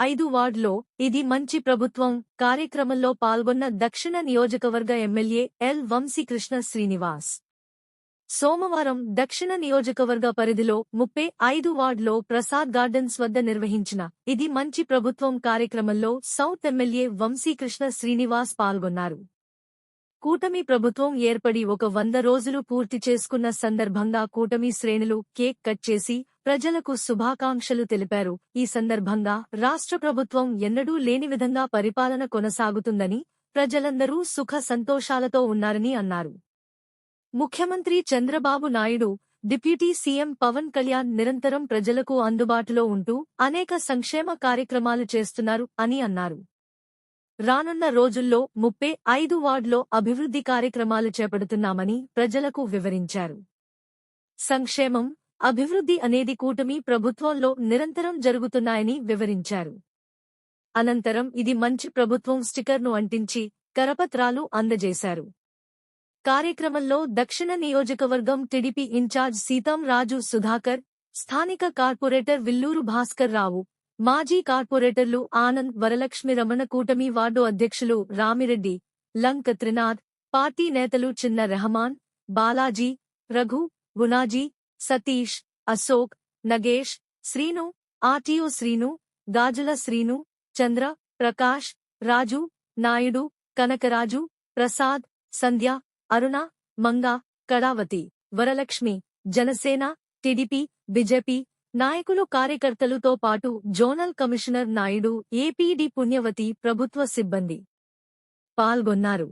ఐదు వార్డులో ఇది మంచి ప్రభుత్వం కార్యక్రమంలో పాల్గొన్న దక్షిణ నియోజకవర్గ ఎమ్మెల్యే ఎల్ వంశీకృష్ణ శ్రీనివాస్. సోమవారం దక్షిణ నియోజకవర్గ పరిధిలో ముప్పై ఐదు వార్డులో ప్రసాద్ గార్డెన్స్ వద్ద నిర్వహించిన ఇది మంచి ప్రభుత్వం కార్యక్రమంలో సౌత్ ఎమ్మెల్యే వంశీకృష్ణ శ్రీనివాస్ పాల్గొన్నారు. కూటమి ప్రభుత్వం ఏర్పడి ఒక వంద రోజులు పూర్తి చేసుకున్న సందర్భంగా కూటమి శ్రేణులు కేక్ కట్ చేసి ప్రజలకు శుభాకాంక్షలు తెలిపారు. ఈ సందర్భంగా రాష్ట్ర ప్రభుత్వం ఎన్నడూ లేని విధంగా పరిపాలన కొనసాగుతుందని ప్రజలందరూ సుఖ సంతోషాలతో ఉన్నారని అన్నారు. ముఖ్యమంత్రి చంద్రబాబు నాయుడు డిప్యూటీ సీఎం పవన్ కళ్యాణ్ నిరంతరం ప్రజలకు అందుబాటులో ఉంటూ అనేక సంక్షేమ కార్యక్రమాలు చేస్తున్నారు అని అన్నారు. రానున్న రోజుల్లో ముప్పై ఐదు వార్డులో అభివృద్ధి కార్యక్రమాలు చేపడుతున్నామని ప్రజలకు వివరించారు. సంక్షేమం అభివృద్ధి అనేది కూటమి ప్రభుత్వంలో నిరంతరం జరుగుతున్నాయని వివరించారు. అనంతరం ఇది మంచి ప్రభుత్వం స్టిక్కర్ను అంటించి కరపత్రాలు అందజేశారు. కార్యక్రమంలో దక్షిణ నియోజకవర్గం TDP in charge Seetham Raju Sudhakar స్థానిక కార్పొరేటర్ విల్లూరు భాస్కర్ రావు మాజీ కార్పొరేటర్లు ఆనంద్ వరలక్ష్మి రమణ కూటమి వార్డు అధ్యక్షులు రామిరెడ్డి లంక త్రినాథ్ పార్టీ నేతలు Chinna Rehman Balaji Raghu Gunaji Satish Ashok Nagesh Srinu RTO Srinu Gajula Srinu Chandra Prakash Raju Naidu Kanakaraju Prasad Sandhya Aruna Manga Kalavathi Varalakshmi Janasena TDP BJP నాయకులు కార్యకర్తలతో పాటు zonal commissioner Naidu APD Punyavathi ప్రభుత్వ సిబ్బంది పాల్గొన్నారు.